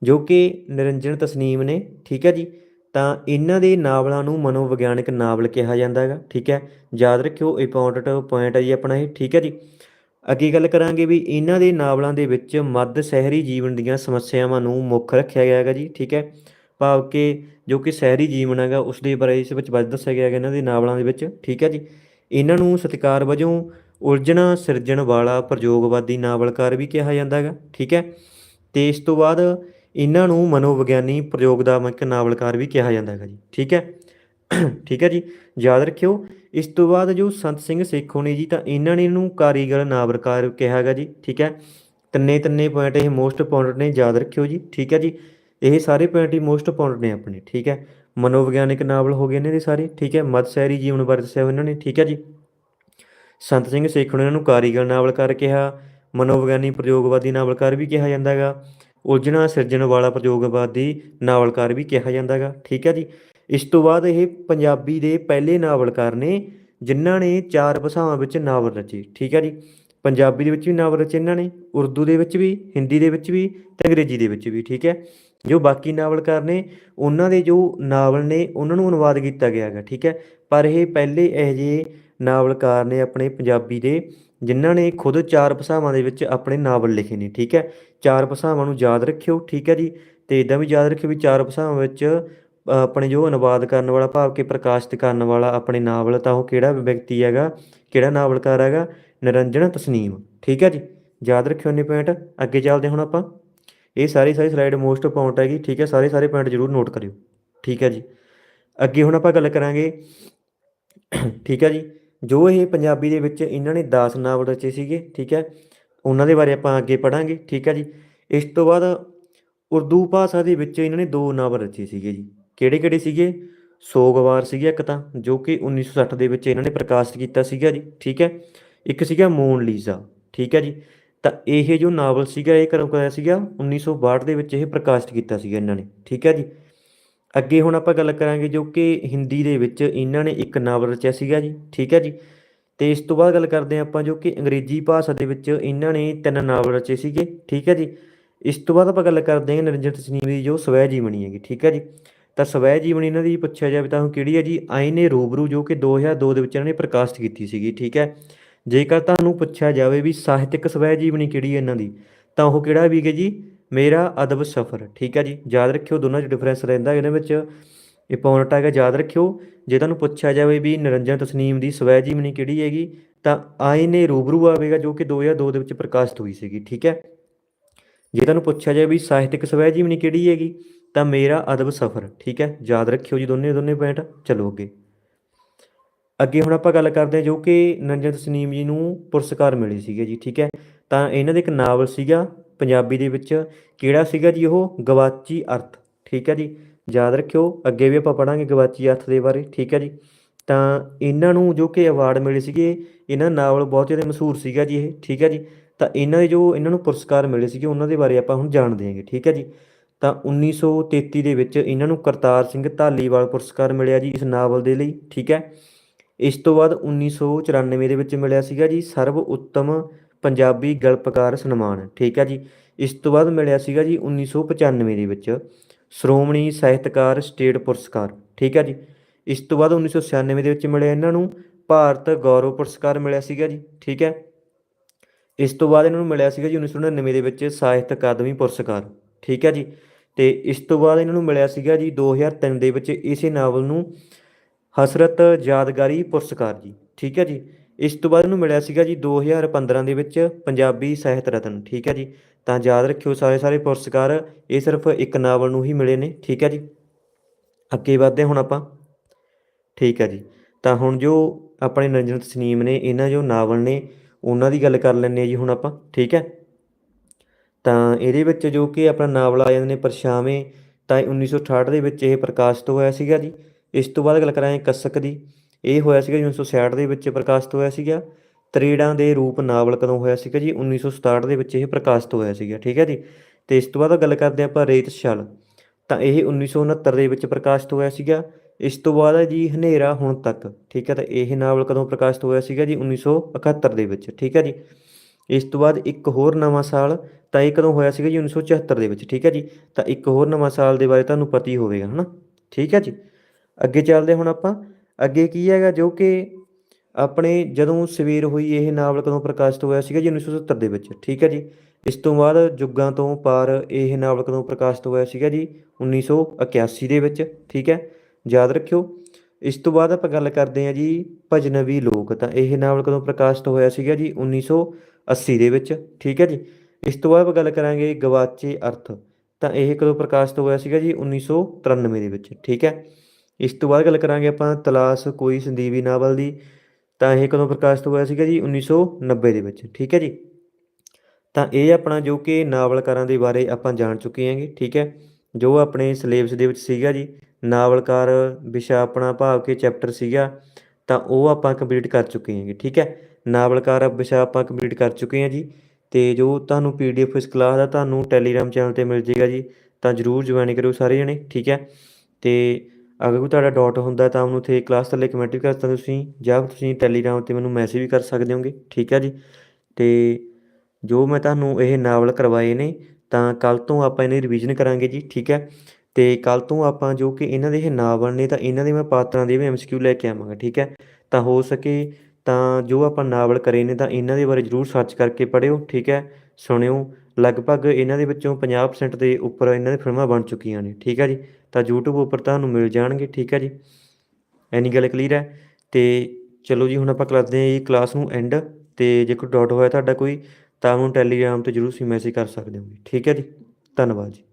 ਜੋ ਕਿ ਨਿਰੰਜਨ ਤਸਨੀਮ ਨੇ, ਠੀਕ ਹੈ ਜੀ ਤਾਂ ਇਹਨਾਂ ਦੇ ਨਾਵਲਾਂ ਨੂੰ ਮਨੋਵਿਗਿਆਨਕ ਨਾਵਲ ਕਿਹਾ ਜਾਂਦਾ ਹੈਗਾ, ਠੀਕ ਹੈ? ਯਾਦ ਰੱਖਿਓ ਇੰਪੋਰਟੈਂਟ ਪੁਆਇੰਟ ਹੈ ਜੀ ਆਪਣਾ ਇਹ, ਠੀਕ ਹੈ ਜੀ? ਅੱਗੇ ਗੱਲ ਕਰਾਂਗੇ ਵੀ ਇਹਨਾਂ ਦੇ ਨਾਵਲਾਂ ਦੇ ਵਿੱਚ ਮੱਧ ਸ਼ਹਿਰੀ ਜੀਵਨ ਦੀਆਂ ਸਮੱਸਿਆਵਾਂ ਨੂੰ ਮੁੱਖ ਰੱਖਿਆ ਗਿਆ ਹੈਗਾ ਜੀ, ਠੀਕ ਹੈ? ਭਾਵ ਕਿ ਜੋ ਕਿ ਸ਼ਹਿਰੀ ਜੀਵਨ ਹੈਗਾ ਉਸ ਦੇ ਬਾਰੇ ਇਸ ਵਿੱਚ ਵੱਧ ਦੱਸਿਆ ਗਿਆ ਹੈਗਾ ਇਹਨਾਂ ਦੇ ਨਾਵਲਾਂ ਦੇ ਵਿੱਚ, ਠੀਕ ਹੈ ਜੀ? ਇਹਨਾਂ ਨੂੰ ਸਤਿਕਾਰ ਵਜੋਂ ਉਲਝਣਾ, ਸਿਰਜਣ ਵਾਲਾ, ਪ੍ਰਯੋਗਵਾਦੀ ਨਾਵਲਕਾਰ ਵੀ ਕਿਹਾ ਜਾਂਦਾ ਹੈਗਾ, ਠੀਕ ਹੈ? ਤੇ ਇਸ ਤੋਂ ਬਾਅਦ ਇਹਨਾਂ ਨੂੰ ਮਨੋਵਿਗਿਆਨੀ ਪ੍ਰਯੋਗਦਾਮਕ ਨਾਵਲਕਾਰ ਵੀ ਕਿਹਾ ਜਾਂਦਾ ਹੈਗਾ ਜੀ, ਠੀਕ ਹੈ? ਠੀਕ ਹੈ ਜੀ, ਯਾਦ ਰੱਖਿਓ, ਇਸ ਤੋਂ ਬਾਅਦ ਜੋ ਸੰਤ ਸਿੰਘ ਸੇਖੋਂ ਨੇ ਜੀ ਤਾਂ ਇਹਨਾਂ ਨੇ ਇਹਨੂੰ ਕਾਰੀਗਰ ਨਾਵਲਕਾਰ ਕਿਹਾ ਹੈਗਾ ਜੀ, ਠੀਕ ਹੈ? ਤਿੰਨੇ ਤਿੰਨੇ ਪੁਆਇੰਟ ਇਹ ਮੋਸਟ ਇੰਪੋਰਟੈਂਟ ਨੇ, ਯਾਦ ਰੱਖਿਓ ਜੀ, ਠੀਕ ਹੈ ਜੀ? ਇਹ ਸਾਰੇ ਪੁਆਇੰਟ ਹੀ ਮੋਸਟ ਇੰਪੋਰਟੈਂਟ ਨੇ ਆਪਣੇ, ਠੀਕ ਹੈ? ਮਨੋਵਿਗਿਆਨਿਕ ਨਾਵਲ ਹੋ ਗਏ ਇਹਨਾਂ ਦੇ ਸਾਰੇ, ਠੀਕ ਹੈ? ਮੱਧ ਜੀਵਨ ਬਾਰੇ ਦੱਸਿਆ ਇਹਨਾਂ ਨੇ, ਠੀਕ ਹੈ ਜੀ? ਸੰਤ ਸਿੰਘ ਸੇਖੋਂ ਨੇ ਇਹਨਾਂ ਨੂੰ ਕਾਰੀਗਰ ਨਾਵਲਕਾਰ ਕਿਹਾ, ਮਨੋਵਿਗਿਆਨੀ ਪ੍ਰਯੋਗਵਾਦੀ ਨਾਵਲਕਾਰ ਵੀ ਕਿਹਾ ਜਾਂਦਾ ਹੈਗਾ। ਉਲਝਣਾ, ਸਿਰਜਣ ਵਾਲਾ ਪ੍ਰਯੋਗਵਾਦੀ ਨਾਵਲਕਾਰ ਵੀ ਕਿਹਾ ਜਾਂਦਾ ਹੈਗਾ ਠੀਕ ਹੈ ਜੀ। ਇਸ ਤੋਂ ਬਾਅਦ ਇਹ ਪੰਜਾਬੀ ਦੇ ਪਹਿਲੇ ਨਾਵਲਕਾਰ ਨੇ, ਜਿਨ੍ਹਾਂ ਨੇ ਚਾਰ ਭਾਸ਼ਾਵਾਂ ਵਿੱਚ ਨਾਵਲ ਰਚੇ। ਠੀਕ ਹੈ ਜੀ। ਪੰਜਾਬੀ ਦੇ ਵਿੱਚ ਵੀ ਨਾਵਲ ਰਚੇ ਇਹਨਾਂ ਨੇ, ਉਰਦੂ ਦੇ ਵਿੱਚ ਵੀ, ਹਿੰਦੀ ਦੇ ਵਿੱਚ ਵੀ ਤੇ ਅੰਗਰੇਜ਼ੀ ਦੇ ਵਿੱਚ ਵੀ। ਠੀਕ ਹੈ। ਜੋ ਬਾਕੀ ਨਾਵਲਕਾਰ ਨੇ, ਉਹਨਾਂ ਦੇ ਜੋ ਨਾਵਲ ਨੇ, ਉਹਨਾਂ ਨੂੰ ਅਨੁਵਾਦ ਕੀਤਾ ਗਿਆ ਹੈਗਾ। ਠੀਕ ਹੈ। ਪਰ ਇਹ ਪਹਿਲੇ ਇਹੋ ਜਿਹੇ ਨਾਵਲਕਾਰ ਨੇ ਆਪਣੇ ਪੰਜਾਬੀ ਦੇ ਜਿਨ੍ਹਾਂ ਨੇ ਖੁਦ ਚਾਰ ਭਾਸ਼ਾਵਾਂ ਦੇ ਵਿੱਚ ਆਪਣੇ ਨਾਵਲ ਲਿਖੇ ਨੇ, ਠੀਕ ਹੈ? ਚਾਰ ਭਾਸ਼ਾਵਾਂ ਨੂੰ ਯਾਦ ਰੱਖਿਓ, ਠੀਕ ਹੈ ਜੀ? ਤੇ ਇਦਾਂ ਵੀ ਯਾਦ ਰੱਖਿਓ ਵੀ ਚਾਰ ਭਾਸ਼ਾਵਾਂ ਵਿੱਚ ਆਪਣੇ ਜੋ ਅਨੁਵਾਦ ਕਰਨ ਵਾਲਾ, ਭਾਵ ਕਿ ਪ੍ਰਕਾਸ਼ਿਤ ਕਰਨ ਵਾਲਾ ਆਪਣੇ ਨਾਵਲ, ਤਾਂ ਉਹ ਕਿਹੜਾ ਵਿਅਕਤੀ ਹੈਗਾ? ਕਿਹੜਾ ਨਾਵਲਕਾਰ ਹੈਗਾ? ਨਿਰੰਜਨ ਤਸਨੀਮ, ਠੀਕ ਹੈ ਜੀ? ਯਾਦ ਰੱਖਿਓ ਨੇ ਪੁਆਇੰਟ ਅੱਗੇ ਚੱਲਦੇ ਹੁਣ ਆਪਾਂ। ਇਹ ਸਾਰੀ ਸਾਰੀ ਸਲਾਈਡ ਮੋਸਟ ਇੰਪੋਰਟੈਂਟ ਹੈਗੀ, ਠੀਕ ਹੈ? ਸਾਰੇ ਸਾਰੇ ਪੁਆਇੰਟ ਜ਼ਰੂਰ ਨੋਟ ਕਰਿਓ, ਠੀਕ ਹੈ ਜੀ? ਅੱਗੇ ਹੁਣ ਆਪਾਂ ਗੱਲ ਕਰਾਂਗੇ, ਠੀਕ ਹੈ ਜੀ? ਜੋ ਇਹ ਪੰਜਾਬੀ ਦੇ ਵਿੱਚ ਇਹਨਾਂ ਨੇ 10 ਨਾਵਲ ਰਚੇ ਸੀਗੇ, ਠੀਕ ਹੈ, ਉਹਨਾਂ ਦੇ ਬਾਰੇ ਆਪਾਂ ਅੱਗੇ ਪੜਾਂਗੇ ਠੀਕ ਹੈ ਜੀ। ਇਸ ਤੋਂ ਬਾਅਦ ਉਰਦੂ ਭਾਸ਼ਾ ਦੇ ਵਿੱਚ ਇਹਨਾਂ ਨੇ ਦੋ ਨਾਵਲ ਰਚੇ ਸੀਗੇ ਜੀ। ਕਿਹੜੇ ਕਿਹੜੇ ਸੀਗੇ? ਸੋਗਵਾਰ ਸੀਗਾ ਇੱਕ ਤਾਂ, ਜੋ ਕਿ 1960 ਦੇ ਵਿੱਚ ਇਹਨਾਂ ਨੇ ਪ੍ਰਕਾਸ਼ਿਤ ਕੀਤਾ ਸੀਗਾ ਜੀ, ਠੀਕ ਹੈ। ਇੱਕ ਸੀਗਾ ਮੋਨ ਲੀਜ਼ਾ, ਠੀਕ ਹੈ ਜੀ। ਤਾਂ ਇਹ ਜੋ ਨਾਵਲ ਸੀਗਾ, ਇਹ ਕਦੋਂ ਕਰਾਇਆ ਸੀਗਾ? 1962 ਦੇ ਵਿੱਚ ਇਹ ਪ੍ਰਕਾਸ਼ਿਤ ਕੀਤਾ ਸੀਗਾ ਇਹਨਾਂ ਨੇ, ਠੀਕ ਹੈ ਜੀ। ਅੱਗੇ ਹੁਣ ਆਪਾਂ ਗੱਲ ਕਰਾਂਗੇ ਜੋ ਕਿ ਹਿੰਦੀ ਦੇ ਵਿੱਚ ਇਹਨਾਂ ਨੇ ਇੱਕ ਨਾਵਲ ਰਚਿਆ ਸੀਗਾ ਜੀ, ਠੀਕ ਹੈ ਜੀ? ਤੇ ਇਸ ਤੋਂ ਬਾਅਦ ਗੱਲ ਕਰਦੇ ਹਾਂ ਆਪਾਂ ਜੋ ਕਿ ਅੰਗਰੇਜ਼ੀ ਭਾਸ਼ਾ ਦੇ ਵਿੱਚ ਇਹਨਾਂ ਨੇ ਤਿੰਨ ਨਾਵਲ ਰਚੇ ਸੀਗੇ, ਠੀਕ ਹੈ ਜੀ? ਇਸ ਤੋਂ ਬਾਅਦ ਆਪਾਂ ਗੱਲ ਕਰਦੇ ਹਾਂ ਨਿਰੰਜਨ ਤਸਨੀਮ ਦੀ ਜੋ ਸਵੈ ਜੀਵਨੀ ਹੈਗੀ, ਠੀਕ ਹੈ ਜੀ? ਤਾਂ ਸਵੈ ਜੀਵਨੀ ਇਹਨਾਂ ਦੀ ਪੁੱਛਿਆ ਜਾਵੇ ਤਾਂ ਉਹ ਕਿਹੜੀ ਹੈ ਜੀ? ਆਇਨੇ ਰੂਬਰੂ ਜੋ ਕਿ 2002 ਦੇ ਵਿੱਚ ਇਹਨਾਂ ਨੇ ਪ੍ਰਕਾਸ਼ਿਤ ਕੀਤੀ ਸੀਗੀ, ਠੀਕ ਹੈ? ਜੇਕਰ ਤੁਹਾਨੂੰ ਪੁੱਛਿਆ ਜਾਵੇ ਵੀ ਸਾਹਿਤਿਕ ਸਵੈ ਜੀਵਨੀ ਕਿਹੜੀ ਹੈ ਇਹਨਾਂ ਦੀ, ਤਾਂ ਉਹ ਕਿਹੜਾ ਵੀ ਹੈ ਜੀ? ਮੇਰਾ ਅਦਬ ਸਫਰ, ਠੀਕ ਹੈ ਜੀ? ਯਾਦ ਰੱਖਿਓ ਦੋਨਾਂ 'ਚ ਡਿਫਰੈਂਸ ਰਹਿੰਦਾ ਇਹਦੇ ਵਿੱਚ ਇੰਪੋਰਟੈਂਟ ਹੈਗਾ, ਯਾਦ ਰੱਖਿਓ, ਜੇ ਤੁਹਾਨੂੰ ਪੁੱਛਿਆ ਜਾਵੇ ਵੀ ਨਿਰੰਜਨ ਤਸਨੀਮ ਦੀ ਸਵੈ ਜੀਵਨੀ ਕਿਹੜੀ ਹੈਗੀ, ਤਾਂ ਆਏ ਨੇ ਰੂਬਰੂ ਆਵੇਗਾ ਜੋ ਕਿ 2002 ਦੇ ਵਿੱਚ ਪ੍ਰਕਾਸ਼ਿਤ ਹੋਈ ਸੀਗੀ, ਠੀਕ ਹੈ? ਜੇ ਤੁਹਾਨੂੰ ਪੁੱਛਿਆ ਜਾਵੇ ਵੀ ਸਾਹਿਤਿਕ ਸਵੈ ਜੀਵਨੀ ਕਿਹੜੀ ਹੈਗੀ, ਤਾਂ ਮੇਰਾ ਅਦਬ ਸਫਰ, ਠੀਕ ਹੈ? ਯਾਦ ਰੱਖਿਓ ਜੀ ਦੋਨੇ ਦੋਨੇ ਪੁਆਇੰਟ ਚਲੋ ਅੱਗੇ। ਅੱਗੇ ਹੁਣ ਆਪਾਂ ਗੱਲ ਕਰਦੇ ਹਾਂ ਜੋ ਕਿ ਨਿਰੰਜਨ ਤਸਨੀਮ ਜੀ ਨੂੰ ਪੁਰਸਕਾਰ ਮਿਲੇ ਸੀਗੇ ਜੀ, ਠੀਕ ਹੈ? ਤਾਂ ਇਹਨਾਂ ਦੇ ਇੱਕ ਨਾਵਲ ਸੀਗਾ ਪੰਜਾਬੀ ਦੇ ਵਿੱਚ ਕਿਹੜਾ ਸੀਗਾ ਜੀ ਉਹ? ਗਵਾਚੀ ਅਰਥ। ਠੀਕ ਹੈ ਜੀ? ਯਾਦ ਰੱਖਿਓ, ਅੱਗੇ ਵੀ ਆਪਾਂ ਪੜਾਂਗੇ ਗਵਾਚੀ ਅਰਥ ਦੇ ਬਾਰੇ। ਠੀਕ ਹੈ ਜੀ? ਤਾਂ ਇਹਨਾਂ ਨੂੰ ਜੋ ਕਿ ਅਵਾਰਡ ਮਿਲੇ ਸੀਗੇ, ਇਹਨਾਂ ਨਾਵਲ ਬਹੁਤ ਜ਼ਿਆਦਾ ਮਸ਼ਹੂਰ ਸੀਗਾ ਜੀ ਇਹ। ਠੀਕ ਹੈ ਜੀ? ਤਾਂ ਇਹਨਾਂ ਦੇ ਜੋ ਇਹਨਾਂ ਨੂੰ ਪੁਰਸਕਾਰ ਮਿਲੇ ਸੀਗੇ, ਉਹਨਾਂ ਦੇ ਬਾਰੇ ਆਪਾਂ ਹੁਣ ਜਾਣਦੇ ਹਾਂਗੇ। ਠੀਕ ਹੈ ਜੀ? ਤਾਂ 1933 ਦੇ ਵਿੱਚ ਇਹਨਾਂ ਨੂੰ ਕਰਤਾਰ ਸਿੰਘ ਧਾਲੀਵਾਲ ਪੁਰਸਕਾਰ ਮਿਲਿਆ ਜੀ ਇਸ ਨਾਵਲ ਦੇ ਲਈ। ਠੀਕ ਹੈ? ਇਸ ਤੋਂ ਬਾਅਦ 1994 ਦੇ ਵਿੱਚ ਮਿਲਿਆ ਸੀਗਾ ਜੀ ਸਰਵ ਉੱਤਮ ਪੰਜਾਬੀ ਗਲਪਕਾਰ ਸਨਮਾਨ, ਠੀਕ ਹੈ ਜੀ। ਇਸ ਤੋਂ ਬਾਅਦ ਮਿਲਿਆ ਸੀਗਾ ਜੀ 1995 ਦੇ ਵਿੱਚ ਸ਼੍ਰੋਮਣੀ ਸਾਹਿਤਕਾਰ ਸਟੇਟ ਪੁਰਸਕਾਰ, ਠੀਕ ਹੈ ਜੀ। ਇਸ ਤੋਂ ਬਾਅਦ 1996 ਦੇ ਵਿੱਚ ਮਿਲਿਆ ਇਹਨਾਂ ਨੂੰ ਭਾਰਤ ਗੌਰਵ ਪੁਰਸਕਾਰ ਮਿਲਿਆ ਸੀਗਾ ਜੀ, ਠੀਕ ਹੈ। ਇਸ ਤੋਂ ਬਾਅਦ ਇਹਨਾਂ ਨੂੰ ਮਿਲਿਆ ਸੀਗਾ ਜੀ 1999 ਦੇ ਵਿੱਚ ਸਾਹਿਤ ਅਕਾਦਮੀ ਪੁਰਸਕਾਰ, ਠੀਕ ਹੈ ਜੀ। ਤੇ ਇਸ ਤੋਂ ਬਾਅਦ ਇਹਨਾਂ ਨੂੰ ਮਿਲਿਆ ਸੀਗਾ ਜੀ 2003 ਦੇ ਵਿੱਚ ਇਸੇ ਨਾਵਲ ਨੂੰ ਹਸਰਤ ਯਾਦਗਾਰੀ ਪੁਰਸਕਾਰ ਜੀ, ਠੀਕ ਹੈ ਜੀ। ਇਸ ਤੋਂ ਬਾਅਦ ਇਹਨੂੰ ਮਿਲਿਆ ਸੀਗਾ ਜੀ 2015 ਦੇ ਵਿੱਚ ਪੰਜਾਬੀ ਸਾਹਿਤ ਰਤਨ, ਠੀਕ ਹੈ ਜੀ? ਤਾਂ ਯਾਦ ਰੱਖਿਓ ਸਾਰੇ ਸਾਰੇ ਪੁਰਸਕਾਰ, ਇਹ ਸਿਰਫ ਇੱਕ ਨਾਵਲ ਨੂੰ ਹੀ ਮਿਲੇ ਨੇ, ਠੀਕ ਹੈ ਜੀ? ਅੱਗੇ ਵਧਦੇ ਹੁਣ ਆਪਾਂ। ਠੀਕ ਹੈ ਜੀ। ਤਾਂ ਹੁਣ ਜੋ ਆਪਣੇ ਨਿਰੰਜਨ ਤਸਨੀਮ ਨੇ, ਇਹਨਾਂ ਜੋ ਨਾਵਲ ਨੇ, ਉਹਨਾਂ ਦੀ ਗੱਲ ਕਰ ਲੈਂਦੇ ਹਾਂ ਜੀ ਹੁਣ ਆਪਾਂ, ਠੀਕ ਹੈ? ਤਾਂ ਇਹਦੇ ਵਿੱਚ ਜੋ ਕਿ ਆਪਣਾ ਨਾਵਲ ਆ ਜਾਂਦੇ ਨੇ ਪਰਛਾਵੇਂ, ਤਾਂ 1968 ਦੇ ਵਿੱਚ ਇਹ ਪ੍ਰਕਾਸ਼ਿਤ ਹੋਇਆ ਸੀਗਾ ਜੀ। ਇਸ ਤੋਂ ਬਾਅਦ ਗੱਲ ਕਰਾਂਗੇ ਕੱਸਕ ਦੀ। ਇਹ ਹੋਇਆ ਸੀਗਾ ਜੀ 1966 ਦੇ ਵਿੱਚ ਪ੍ਰਕਾਸ਼ਿਤ ਹੋਇਆ ਸੀਗਾ। ਤਰੇੜਾਂ ਦੇ ਰੂਪ ਨਾਵਲ ਕਦੋਂ ਹੋਇਆ ਸੀਗਾ ਜੀ? 1967 ਦੇ ਵਿੱਚ ਇਹ ਪ੍ਰਕਾਸ਼ਿਤ ਹੋਇਆ ਸੀਗਾ, ਠੀਕ ਹੈ ਜੀ? ਤੇ ਇਸ ਤੋਂ ਬਾਅਦ ਗੱਲ ਕਰਦੇ ਹਾਂ ਆਪਾਂ ਰੇਤ ਛਲ। ਤਾਂ ਇਹ 1969 ਦੇ ਵਿੱਚ ਪ੍ਰਕਾਸ਼ਿਤ ਹੋਇਆ ਸੀਗਾ। ਇਸ ਤੋਂ ਬਾਅਦ ਹੈ ਜੀ ਹਨੇਰਾ ਹੁਣ ਤੱਕ, ਠੀਕ ਹੈ? ਤਾਂ ਇਹ ਨਾਵਲ ਕਦੋਂ ਪ੍ਰਕਾਸ਼ਿਤ ਹੋਇਆ ਸੀਗਾ ਜੀ? 1971 ਦੇ ਵਿੱਚ, ਠੀਕ ਹੈ ਜੀ? ਇਸ ਤੋਂ ਬਾਅਦ ਇੱਕ ਹੋਰ ਨਵਾਂ ਸਾਲ, ਤਾਂ ਇਹ ਕਦੋਂ ਹੋਇਆ ਸੀਗਾ ਜੀ? 1974 ਦੇ ਵਿੱਚ, ਠੀਕ ਹੈ ਜੀ? ਤਾਂ ਇੱਕ ਹੋਰ ਨਵਾਂ ਸਾਲ ਦੇ ਬਾਰੇ ਤੁਹਾਨੂੰ ਪਤਾ ਹੀ ਹੋਵੇਗਾ, ਹਨਾ? ਠੀਕ ਹੈ ਜੀ? ਅੱਗੇ ਚੱਲਦੇ ਹੁਣ ਆਪਾਂ। ਅੱਗੇ ਕੀ ਹੈਗਾ, ਜੋ ਕਿ ਆਪਣੇ ਜਦੋਂ ਸਵੇਰ ਹੋਈ ਇਹ ਨਾਵਲ ਕਦੋਂ ਪ੍ਰਕਾਸ਼ਿਤ ਹੋਇਆ ਸੀਗਾ ਜੀ 1970 ਦੇ ਵਿੱਚ, ਠੀਕ ਹੈ ਜੀ। ਇਸ ਤੋਂ ਬਾਅਦ ਜੁੱਗਾਂ ਤੋਂ ਪਾਰ ਇਹ ਨਾਵਲ ਕਦੋਂ ਪ੍ਰਕਾਸ਼ਿਤ ਹੋਇਆ ਸੀਗਾ ਜੀ 1981 ਦੇ ਵਿੱਚ, ਠੀਕ ਹੈ। ਯਾਦ ਰੱਖਿਓ, ਇਸ ਤੋਂ ਬਾਅਦ ਆਪਾਂ ਗੱਲ ਕਰਦੇ ਹਾਂ ਜੀ ਭਜਨਵੀ ਲੋਕ, ਤਾਂ ਇਹ ਨਾਵਲ ਕਦੋਂ ਪ੍ਰਕਾਸ਼ਿਤ ਹੋਇਆ ਸੀਗਾ ਜੀ 1980 ਦੇ ਵਿੱਚ, ਠੀਕ ਹੈ ਜੀ। ਇਸ ਤੋਂ ਬਾਅਦ ਆਪਾਂ ਗੱਲ ਕਰਾਂਗੇ ਗਵਾਚੇ ਅਰਥ, ਤਾਂ ਇਹ ਕਦੋਂ ਪ੍ਰਕਾਸ਼ਿਤ ਹੋਇਆ ਸੀਗਾ ਜੀ 1993 ਦੇ ਵਿੱਚ, ਠੀਕ ਹੈ। ਇਸ ਤੋਂ ਬਾਅਦ ਗੱਲ ਕਰਾਂਗੇ ਆਪਾਂ ਤਲਾਸ਼ ਕੋਈ ਸੰਦੀਵੀ ਨਾਵਲ ਦੀ। ਤਾਂ ਇਹ ਕਦੋਂ ਪ੍ਰਕਾਸ਼ਿਤ ਹੋਇਆ ਸੀਗਾ ਜੀ? 1990 ਦੇ ਵਿੱਚ। ਠੀਕ ਹੈ ਜੀ? ਤਾਂ ਇਹ ਆਪਣਾ ਜੋ ਕਿ ਨਾਵਲਕਾਰਾਂ ਦੇ ਬਾਰੇ ਆਪਾਂ ਜਾਣ ਚੁੱਕੇ ਹਾਂਗੇ, ਠੀਕ ਹੈ? ਜੋ ਆਪਣੇ ਸਿਲੇਬਸ ਦੇ ਵਿੱਚ ਸੀਗਾ ਜੀ। ਨਾਵਲਕਾਰ ਵਿਸ਼ਾ ਆਪਣਾ ਭਾਵ ਕਿ ਚੈਪਟਰ ਸੀਗਾ, ਤਾਂ ਉਹ ਆਪਾਂ ਕੰਪਲੀਟ ਕਰ ਚੁੱਕੇ ਹਾਂਗੇ, ਠੀਕ ਹੈ? ਨਾਵਲਕਾਰ ਵਿਸ਼ਾ ਆਪਾਂ ਕੰਪਲੀਟ ਕਰ ਚੁੱਕੇ ਹਾਂ ਜੀ। ਤੇ ਜੋ ਤੁਹਾਨੂੰ ਪੀਡੀਐਫ ਇਸ ਕਲਾਸ ਦਾ ਤੁਹਾਨੂੰ ਟੈਲੀਗ੍ਰਾਮ ਚੈਨਲ ਤੇ ਮਿਲ ਜੇਗਾ ਜੀ, ਤਾਂ ਜਰੂਰ ਜੁਆਇਨ ਕਰਿਓ ਸਾਰੇ ਜਣੇ, ਠੀਕ ਹੈ? ਤੇ ਅਗਰ ਕੋਈ ਤੁਹਾਡਾ ਡਾਊਟ ਹੁੰਦਾ ਤਾਂ ਉਹਨੂੰ ਉੱਥੇ ਕਲਾਸ ਥੱਲੇ ਕਮੈਂਟ ਵੀ ਕਰ ਸਕਦੇ ਤੁਸੀਂ, ਜਾਂ ਤੁਸੀਂ ਟੈਲੀਗ੍ਰਾਮ ਤੇ ਮੈਨੂੰ ਮੈਸੇਜ ਵੀ ਕਰ ਸਕਦੇ ਹੋਗੇ, ਠੀਕ ਹੈ ਜੀ? ਤੇ ਜੋ ਮੈਂ ਤੁਹਾਨੂੰ ਇਹ ਨਾਵਲ ਕਰਵਾਏ ਨੇ, ਤਾਂ ਕੱਲ ਤੋਂ ਆਪਾਂ ਇਹਦੀ ਰਿਵੀਜ਼ਨ ਕਰਾਂਗੇ ਜੀ, ਠੀਕ ਹੈ? ਤੇ ਕੱਲ ਤੋਂ ਆਪਾਂ ਜੋ ਕਿ ਇਹਨਾਂ ਦੇ ਇਹ ਨਾਵਲ ਨੇ ਤਾਂ ਇਹਨਾਂ ਦੇ ਮੈਂ ਪਾਤਰਾਂ ਦੇ ਵੀ ਐਮਸੀਕਿਊ ਲੈ ਕੇ ਆਵਾਂਗਾ, ਠੀਕ ਹੈ? ਤਾਂ ਹੋ ਸਕੇ ਤਾਂ ਜੋ ਆਪਾਂ ਨਾਵਲ ਕਰੇ ਨੇ ਤਾਂ ਇਹਨਾਂ ਦੇ ਬਾਰੇ ਜਰੂਰ ਸਰਚ ਕਰਕੇ ਪੜ੍ਹਿਓ, ਠੀਕ ਹੈ? ਸੁਣਿਓ ਲਗਭਗ ਇਹਨਾਂ ਦੇ ਵਿੱਚੋਂ 50% ਦੇ ਉੱਪਰ ਇਹਨਾਂ ਦੀ ਫਿਲਮਾਂ ਬਣ ਚੁੱਕੀਆਂ ਨੇ। ਠੀਕ ਹੈ ਜੀ? ਤਾਂ YouTube ਉੱਪਰ ਤੁਹਾਨੂੰ ਮਿਲ ਜਾਣਗੇ, ਠੀਕ ਹੈ ਜੀ? ਐਨੀ ਗੱਲ ਕਲੀਅਰ ਹੈ? ਤੇ ਚਲੋ ਜੀ, ਹੁਣ ਆਪਾਂ ਕਰਦੇ ਹਾਂ ਇਹ ਕਲਾਸ ਨੂੰ ਐਂਡ ਤੇ ਜੇ ਕੋਈ ਡਾਊਟ ਹੋਇਆ ਤੁਹਾਡਾ ਕੋਈ, ਤਾਂ ਉਹਨੂੰ ਟੈਲੀਗ੍ਰਾਮ ਤੇ ਜਰੂਰ ਤੁਸੀਂ ਮੈਸੇਜ ਕਰ ਸਕਦੇ ਹੋ ਠੀਕ ਹੈ ਜੀ? ਧੰਨਵਾਦ ਜੀ।